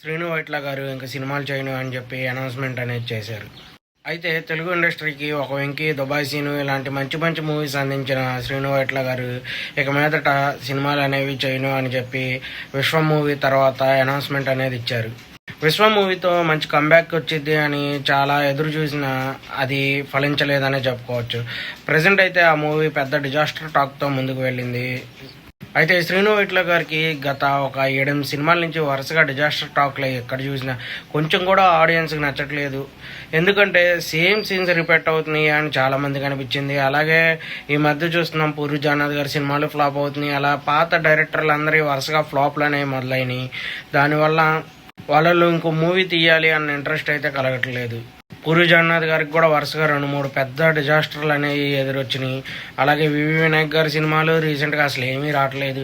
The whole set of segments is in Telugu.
శ్రీను వైట్ల గారు ఇంకా సినిమాలు చేయను అని చెప్పి అనౌన్స్మెంట్ అనేది చేశారు. అయితే తెలుగు ఇండస్ట్రీకి ఒక వెంకీ దుబాయ్ సీను ఇలాంటి మంచి మంచి మూవీస్ అందించిన శ్రీను వైట్ల గారు ఇక మీదట సినిమాలు అనేవి చేయను అని చెప్పి విశ్వం మూవీ తర్వాత అనౌన్స్మెంట్ అనేది ఇచ్చారు. విశ్వం మూవీతో మంచి కంబ్యాక్ వచ్చింది అని చాలా ఎదురు చూసిన అది ఫలించలేదనే చెప్పుకోవచ్చు. ప్రజెంట్ అయితే ఆ మూవీ పెద్ద డిజాస్టర్ టాక్తో ముందుకు వెళ్ళింది అయితే శ్రీను వైట్ల గారికి గత ఒక ఏడెనిమిది సినిమాల నుంచి వరుసగా డిజాస్టర్ టాక్లే ఎక్కడ చూసినా కొంచెం కూడా ఆడియన్స్కి నచ్చట్లేదు. ఎందుకంటే సేమ్ సీన్స్ రిపీట్ అవుతున్నాయి అని చాలామంది కనిపించింది అనిపించింది. అలాగే ఈ మధ్య చూస్తున్నాం పూరి జానద్ గారి సినిమాలు ఫ్లాప్ అవుతున్నాయి. అలా పాత డైరెక్టర్లు అందరి వరుసగా ఫ్లాప్లు అనేవి మొదలైనవి దానివల్ల వాళ్ళలో ఇంకో మూవీ తీయాలి అన్న ఇంట్రెస్ట్ అయితే కలగట్లేదు. పూరి జగన్నాథ్ గారికి కూడా వరుసగా రెండు మూడు పెద్ద డిజాస్టర్లు అనేవి ఎదురొచ్చినాయి. అలాగే వివి వినాయక్ గారి సినిమాలు రీసెంట్గా అసలు ఏమీ రావట్లేదు.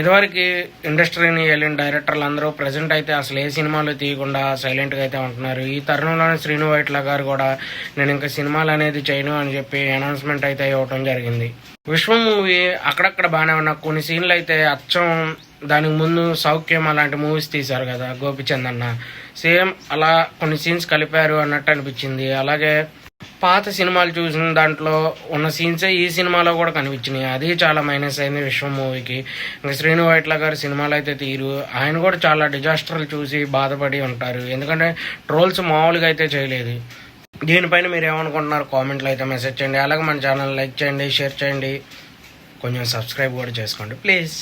ఇదివరకు ఇండస్ట్రీని వెళ్ళిన డైరెక్టర్లు అందరూ ప్రజెంట్ అయితే అసలు ఏ సినిమాలు తీయకుండా సైలెంట్గా అయితే ఉంటున్నారు. ఈ తరుణంలోనే శ్రీను వైట్ల గారు కూడా నేను ఇంకా సినిమాలు అనేది చేయను అని చెప్పి అనౌన్స్మెంట్ అయితే ఇవ్వటం జరిగింది. విశ్వం మూవీ అక్కడక్కడ బాగానే ఉన్న కొన్ని సీన్లు అయితే అచ్చం దానికి ముందు సౌఖ్యం అలాంటి మూవీస్ తీశారు కదా గోపిచంద్ అన్న. సేమ్ అలా కొన్ని సీన్స్ కలిపారు అన్నట్టు అనిపించింది. అలాగే పాత సినిమాలు చూసిన దాంట్లో ఉన్న సీన్సే ఈ సినిమాలో కూడా కనిపించినాయి. అది చాలా మైనస్ అయింది విశ్వం మూవీకి. ఇంకా శ్రీను వైట్ల గారి సినిమాలు అయితే తీరు. ఆయన కూడా చాలా డిజాస్టర్లు చూసి బాధపడి ఉంటారు. ఎందుకంటే ట్రోల్స్ మామూలుగా అయితే చేయలేదు. దీనిపైన మీరు ఏమనుకుంటున్నారు కామెంట్లు అయితే మెసేజ్ చేయండి. అలాగే మన ఛానల్ లైక్ చేయండి షేర్ చేయండి. కొంచెం సబ్స్క్రైబ్ కూడా చేసుకోండి ప్లీజ్